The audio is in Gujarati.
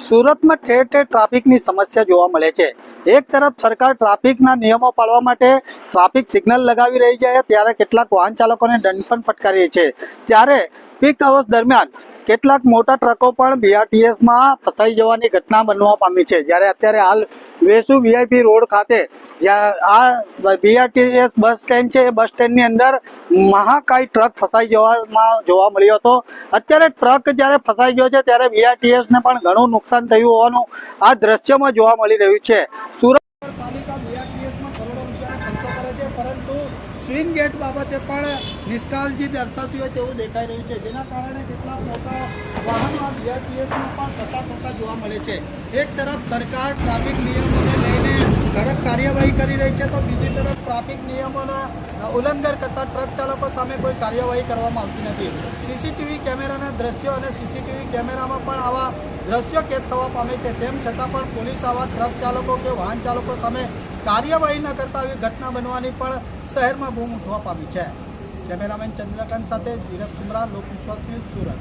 સુરતમાં ઠેર ઠેર ટ્રાફિકની સમસ્યા જોવા મળે છે. એક તરફ સરકાર ટ્રાફિકના નિયમો પાળવા માટે ટ્રાફિક સિગ્નલ લગાવી રહી છે, ત્યારે કેટલાક વાહન ચાલકોને દંડ પણ ફટકારી છે. ત્યારે પીક અવર્સ દરમિયાન કેટલાક મોટા ટ્રકો પણ બીઆરટીએસમાં ફસાઈ જવાની ઘટના બનવા પામી છે. જ્યારે અત્યારે હાલ વેસુ વીઆઈપી રોડ ખાતે જ્યાં આ બીઆરટીએસ બસ સ્ટેન્ડ છે, એ બસ સ્ટેન્ડની અંદર મહાકાય ટ્રક ફસાઈ જવામાં જોવા મળ્યો હતો. અત્યારે ટ્રક જ્યારે ફસાઈ ગયો છે, ત્યારે બીઆરટીએસને પણ ઘણું નુકસાન થયું હોવાનું આ દ્રશ્યમાં જોવા મળી રહ્યું છે. સુરત પાલિકા બીઆરટીએસમાં કરોડો રૂપિયાનો ખર્ચો કરે છે પરંતુ સ્વિંગ ગેટ બાબતે પણ નિષ્કાળજી દર્શાવતી હોય તેવું દેખાઈ રહ્યું છે. જેના કારણે કેટલાક મોટા વાહનો બીઆરટીએસમાં પણ પસાર થતા જોવા મળે છે. એક તરફ સરકાર ટ્રાફિક નિયમોને કડક કાર્યવાહી કરી રહી છે, તો બીજી તરફ ટ્રાફિક નિયમોના ઉલ્લંઘન કરતા ટ્રક ચાલકો સામે કોઈ કાર્યવાહી કરવામાં આવતી નથી. સીસીટીવી કેમેરાના દ્રશ્યો અને સીસીટીવી કેમેરામાં પણ આવા દ્રશ્યો કેદ થવા પામે છે. તેમ છતાં પણ પોલીસ આવા ટ્રક ચાલકો કે વાહન ચાલકો સામે કાર્યવાહી ન કરતા આવી ઘટના બનવાની પણ શહેરમાં બૂમ ઉઠવા પામી છે. કેમેરામેન ચંદ્રકાંત સાથે ધીરજ સુમરા લોકવિશ્વાસ ન્યૂઝ સુરત.